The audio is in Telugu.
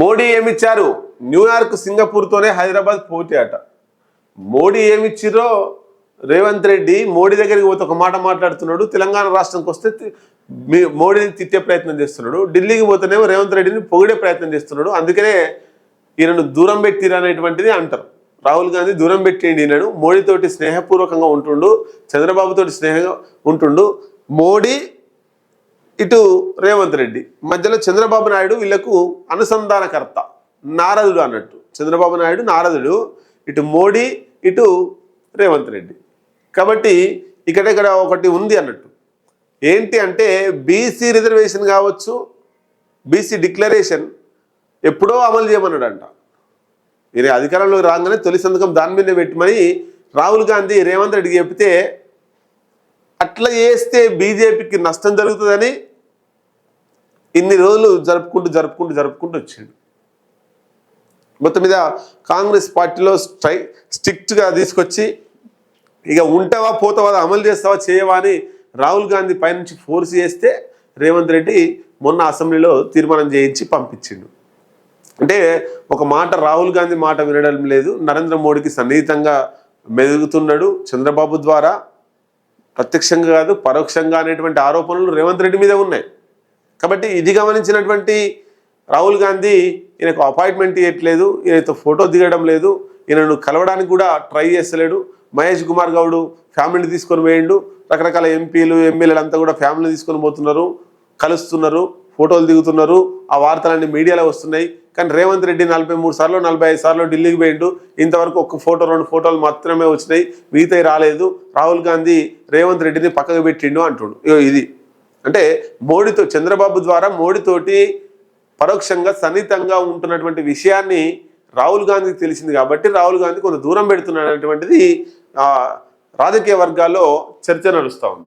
మోడీ ఏమిచ్చారు? న్యూయార్క్ సింగపూర్తోనే హైదరాబాద్ పోటీ అట. మోడీ ఏమిచ్చిరో రేవంత్ రెడ్డి మోడీ దగ్గరికి పోతే ఒక మాట మాట్లాడుతున్నాడు. తెలంగాణ రాష్ట్రంకి వస్తే మోడీని తిట్టే ప్రయత్నం చేస్తున్నాడు. ఢిల్లీకి పోతేనేమో రేవంత్ రెడ్డిని పొగిడే ప్రయత్నం చేస్తున్నాడు. అందుకనే ఈయనను దూరం పెట్టిరు అనేటువంటిది అంటారు. రాహుల్ గాంధీ దూరం పెట్టేయండి ఈయనను. మోడీతోటి స్నేహపూర్వకంగా ఉంటుండు. చంద్రబాబుతోటి స్నేహంగా ఉంటుండు. మోడీ ఇటు రేవంత్ రెడ్డి మధ్యలో చంద్రబాబు నాయుడు వీళ్ళకు అనుసంధానకర్త నారదుడు అన్నట్టు. చంద్రబాబు నాయుడు నారదుడు ఇటు మోడీ ఇటు రేవంత్ రెడ్డి. కాబట్టి ఇక్కడ ఇక్కడ ఒకటి ఉంది అన్నట్టు. ఏంటి అంటే బీసీ రిజర్వేషన్ కావచ్చు బీసీ డిక్లరేషన్ ఎప్పుడో అమలు చేయమన్నాడంట. ఇది అధికారంలోకి రాగానే తొలి సంతకం దాని మీద పెట్టమని రాహుల్ గాంధీ రేవంత్ రెడ్డికి చెప్తే అట్లా చేస్తే బీజేపీకి నష్టం జరుగుతుందని ఇన్ని రోజులు జరుపుకుంటూ జరుపుకుంటూ జరుపుకుంటూ వచ్చాడు. మొత్తం మీద కాంగ్రెస్ పార్టీలో స్ట్రై స్ట్రిక్ట్గా తీసుకొచ్చి ఇక ఉంటావా పోతావా అమలు చేస్తావా చేయవా అని రాహుల్ గాంధీ పైనుంచి ఫోర్స్ చేస్తే రేవంత్ రెడ్డి మొన్న అసెంబ్లీలో తీర్మానం చేయించి పంపించిండు. అంటే ఒక మాట రాహుల్ గాంధీ మాట వినడం లేదు. నరేంద్ర మోడీకి సన్నిహితంగా మెదుగుతున్నాడు చంద్రబాబు ద్వారా. ప్రత్యక్షంగా కాదు పరోక్షంగా అనేటువంటి ఆరోపణలు రేవంత్ రెడ్డి మీద ఉన్నాయి. కాబట్టి ఇది గమనించినటువంటి రాహుల్ గాంధీ ఈయనకు అపాయింట్మెంట్ ఇవ్వట్లేదు ఈయనతో ఫోటో దిగడం లేదు ఈయనను కలవడానికి కూడా ట్రై చేస్తలేడు. మహేష్ కుమార్ గౌడ్ ఫ్యామిలీని తీసుకొని వేయండు రకరకాల ఎంపీలు ఎమ్మెల్యేలు అంతా కూడా ఫ్యామిలీ తీసుకొని పోతున్నారు కలుస్తున్నారు. ఫోటోలు దిగుతున్నారు. ఆ వార్తలన్నీ మీడియాలో వస్తున్నాయి. కానీ రేవంత్ రెడ్డి నలభై మూడు సార్లు నలభై ఐదు సార్లు ఢిల్లీకి పోయిండు. ఇంతవరకు ఒక్క ఫోటో రెండు ఫోటోలు మాత్రమే వచ్చినాయి. మిగతాయి రాలేదు. రాహుల్ గాంధీ రేవంత్ రెడ్డిని పక్కకు పెట్టిండు అంటుడు. ఇది. అంటే మోడీతో చంద్రబాబు ద్వారా మోడీతోటి పరోక్షంగా సన్నిహితంగా ఉంటున్నటువంటి విషయాన్ని రాహుల్ గాంధీకి తెలిసింది కాబట్టి రాహుల్ గాంధీ కొంత దూరం పెడుతున్నాడు అనేటువంటిది రాజకీయ వర్గాల్లో చర్చ నడుస్తూ ఉంది.